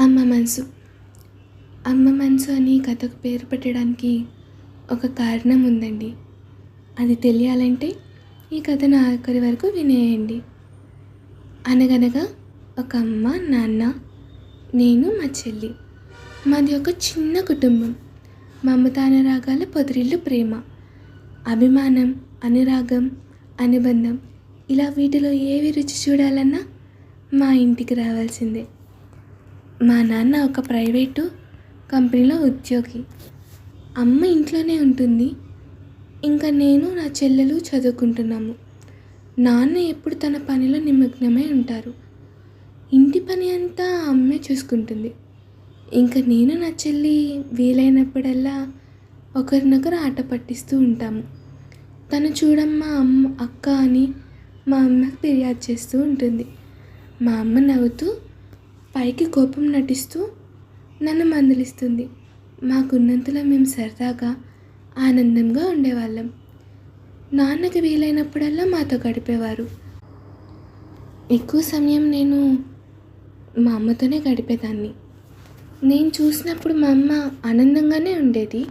అమ్మ మనసు. అమ్మ మనసు అని కథకు పేరు పెట్టడానికి ఒక కారణం ఉందండి. అది తెలియాలంటే ఈ కథను ఆఖరి వరకు వినేయండి. అనగనగా ఒక అమ్మ నాన్న నేను మా చెల్లి. మాది ఒక చిన్న కుటుంబం. మమతానురాగాల పొదిరిల్లు ప్రేమ. అభిమానం అనురాగం అనుబంధం. ఇలా వీటిలో ఏవి రుచి చూడాలన్నా మా ఇంటికి రావాల్సిందే. మా నాన్న ఒక ప్రైవేటు కంపెనీలో ఉద్యోగి. అమ్మ ఇంట్లోనే ఉంటుంది. ఇంకా నేను నా చెల్లెలు చదువుకుంటున్నాము. నాన్న ఎప్పుడు తన పనిలో నిమగ్నమై ఉంటారు. ఇంటి పని అంతా అమ్మే చూసుకుంటుంది. ఇంకా నేను నా చెల్లి వీలైనప్పుడల్లా ఒకరినొకరు ఆట పట్టిస్తూ ఉంటాము. తను చూడమ్మా అమ్మ అక్క అని మా అమ్మకి ఫిర్యాదు చేస్తూ ఉంటుంది. మా అమ్మ నవ్వుతూ పైకి కోపం నటిస్తూ నన్ను మందలిస్తుంది. మాకున్నంతలో మేము సరదాగా ఆనందంగా ఉండేవాళ్ళం. నాన్నకి వీలైనప్పుడల్లా మాతో గడిపేవారు. ఎక్కువ సమయం నేను మా అమ్మతోనే గడిపేదాన్ని. నేను చూసినప్పుడు మా అమ్మ ఆనందంగానే ఉండేది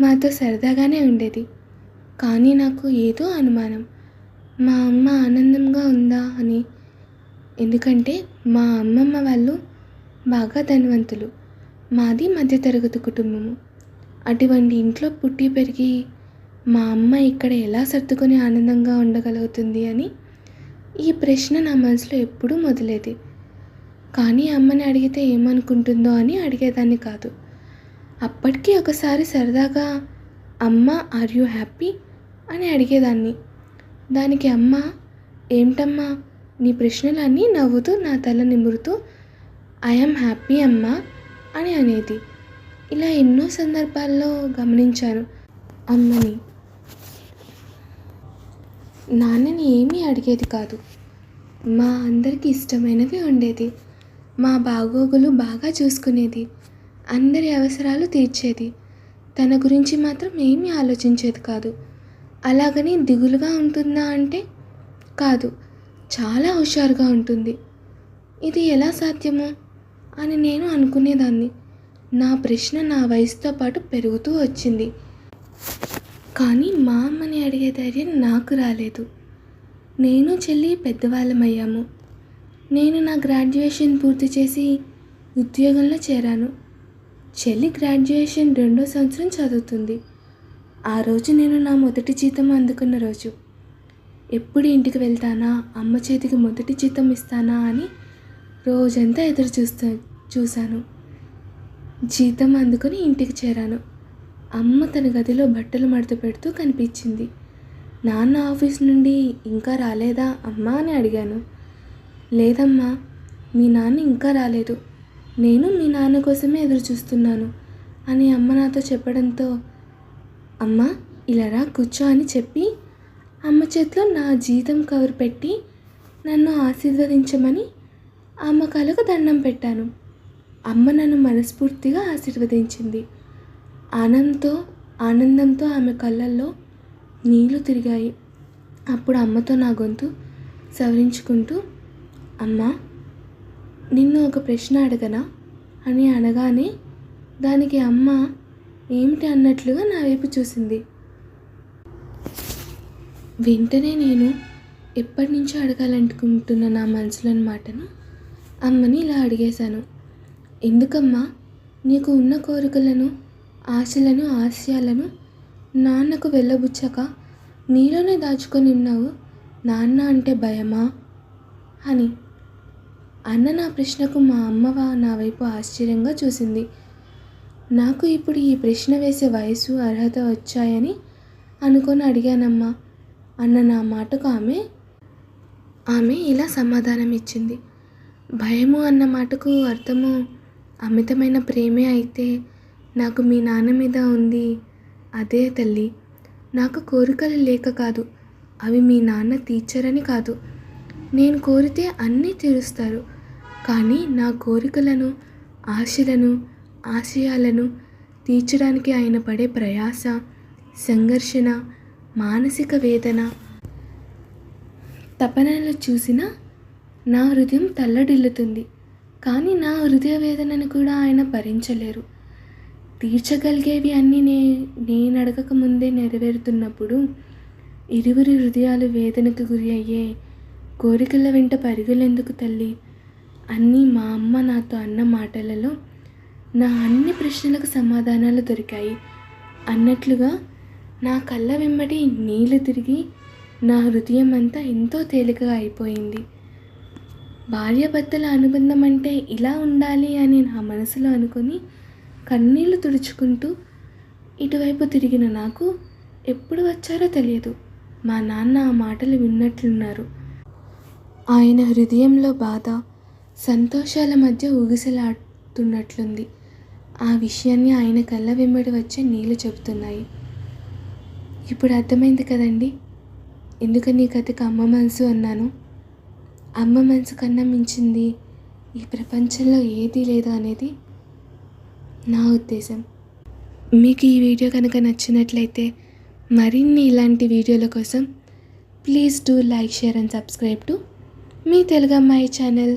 మాతో సరదాగానే ఉండేది. కానీ నాకు ఏదో అనుమానం. మా అమ్మ ఆనందంగా ఉందా అని ఎందుకంటే మా అమ్మమ్మ వాళ్ళు బాగా ధనవంతులు. మాది మధ్యతరగతి కుటుంబము. అటువంటి ఇంట్లో పుట్టి పెరిగి మా అమ్మ ఇక్కడ ఎలా సర్దుకొని ఆనందంగా ఉండగలుగుతుంది అని ఈ ప్రశ్న నా మనసులో ఎప్పుడూ మొదలేది. కానీ అమ్మని అడిగితే ఏమనుకుంటుందో అని అడిగేదాన్ని కాదు. అప్పటికీ ఒకసారి సరదాగా అమ్మ ఆర్ యూ హ్యాపీ అని అడిగేదాన్ని. దానికి అమ్మ ఏమిటమ్మా నీ ప్రశ్నలన్నీ నవ్వుతూ నా తల నిమురుతూ ఐఎమ్ హ్యాపీ అమ్మా అని అనేది. ఇలా ఎన్నో సందర్భాల్లో గమనించాను. అమ్మని నాన్నని ఏమీ అడిగేది కాదు. మా అందరికీ ఇష్టమైనవి ఉండేది. మా బాగోగులు బాగా చూసుకునేది. అందరి అవసరాలు తీర్చేది. తన గురించి మాత్రం ఏమీ ఆలోచించేది కాదు. అలాగని దిగులుగా ఉంటుందా అంటే కాదు. చాలా హుషారుగా ఉంటుంది. ఇది ఎలా సాధ్యము? అని నేను అనుకునేదాన్ని. నా ప్రశ్న నా వయసుతో పాటు పెరుగుతూ వచ్చింది. కానీ మా అమ్మని అడిగే ధైర్యం నాకు రాలేదు. నేను చెల్లి పెద్దవాళ్ళమయ్యాము. నేను నా గ్రాడ్యుయేషన్ పూర్తి చేసి ఉద్యోగంలో చేరాను. చెల్లి గ్రాడ్యుయేషన్ రెండో సంవత్సరం చదువుతుంది. ఆ రోజు నేను నా మొదటి జీతం అందుకున్న రోజు. ఎప్పుడు ఇంటికి వెళ్తానా? అమ్మ చేతికి మొదటి జీతం ఇస్తానా అని రోజంతా ఎదురు చూస్తా చూశాను. జీతం అందుకొని ఇంటికి చేరాను. అమ్మ తన గదిలో బట్టలు మడత పెడుతూ కనిపించింది. నాన్న ఆఫీస్ నుండి ఇంకా రాలేదా అమ్మా అని అడిగాను. లేదమ్మా మీ నాన్న ఇంకా రాలేదు. నేను మీ నాన్న కోసమే ఎదురు చూస్తున్నాను అని అమ్మ నాతో చెప్పడంతో అమ్మ ఇలా రా కూర్చో అని చెప్పి అమ్మ చేతిలో నా జీతం కవర్ పెట్టి నన్ను ఆశీర్వదించమని అమ్మ కలకు దండం పెట్టాను. అమ్మ నన్ను మనస్ఫూర్తిగా ఆశీర్వదించింది. ఆనందంతో ఆనందంతో ఆమె కళ్ళల్లో నీళ్ళు తిరిగాయి. అప్పుడు అమ్మతో నా గొంతు సవరించుకుంటూ అమ్మ నిన్ను ఒక ప్రశ్న అడగనా? అని అనగానే దానికి అమ్మ ఏమిటి అన్నట్లుగా నా వైపు చూసింది. వెంటనే నేను ఎప్పటి నుంచో అడగాలనుకుంటున్న నా మనసులోని మాటను అమ్మని ఇలా అడిగేశాను. ఎందుకమ్మా? నీకు ఉన్న కోరికలను ఆశలను ఆశయాలను నాన్నకు వెళ్ళబుచ్చక నీలోనే దాచుకొని ఉన్నావు. నాన్న అంటే భయమా? అని. అన్న నా ప్రశ్నకు మా అమ్మవ నా వైపు ఆశ్చర్యంగా చూసింది. నాకు ఇప్పుడు ఈ ప్రశ్న వేసే వయసు అర్హత వచ్చాయని అనుకొని అడిగానమ్మా. అన్న నా మాటకు ఆమె ఆమె ఇలా సమాధానం ఇచ్చింది భయము అన్న మాటకు అర్థము అమితమైన ప్రేమే అయితే నాకు మీ నాన్న మీద ఉంది. అదే తల్లి నాకు కోరికలు లేక కాదు అవి మీ నాన్న తీర్చరని కాదు. నేను కోరితే అన్నీ తీరుస్తారు. కానీ నా కోరికలను ఆశలను ఆశయాలను తీర్చడానికి ఆయన పడే ప్రయాస సంఘర్షణ మానసిక వేదన. తపనలు చూసిన నా హృదయం తల్లడిల్లుతుంది. కానీ నా హృదయ వేదనను కూడా ఆయన భరించలేరు. తీర్చగలిగేవి అన్నీ నే నేను అడగక ముందే నెరవేరుతున్నప్పుడు ఇరువురి హృదయాలు వేదనకు గురి అయ్యే కోరికల వెంట పరుగులెందుకు తల్లి? అన్నీ మా అమ్మ నాతో అన్న మాటలలో నా అన్ని ప్రశ్నలకు సమాధానాలు దొరికాయి. అన్నట్లుగా నా కళ్ళ వెంబడి నీళ్ళు తిరిగి నా హృదయం అంతా ఎంతో తేలికగా అయిపోయింది. భార్యాభర్తల అనుబంధం అంటే ఇలా ఉండాలి అని నా మనసులో అనుకొని కన్నీళ్ళు తుడుచుకుంటూ ఇటువైపు తిరిగిన నాకు ఎప్పుడు వచ్చారో తెలియదు. మా నాన్న ఆ మాటలు విన్నట్లున్నారు. ఆయన హృదయంలో బాధ సంతోషాల మధ్య ఊగిసలాడుతున్నట్లుంది. ఆ విషయాన్ని ఆయన కళ్ళ వెంబడి వచ్చే నీళ్ళు చెబుతున్నాయి. ఇప్పుడు అర్థమైంది కదండి. ఎందుకని ఈ కథకు అమ్మ మనసు అన్నాను? అమ్మ మనసు కన్నా మించింది ఈ ప్రపంచంలో ఏదీ లేదు అనేది నా ఉద్దేశం. మీకు ఈ వీడియో కనుక నచ్చినట్లయితే మరిన్ని ఇలాంటి వీడియోల కోసం please do like share and subscribe to మీ తెలుగు అమ్మాయి ఛానల్.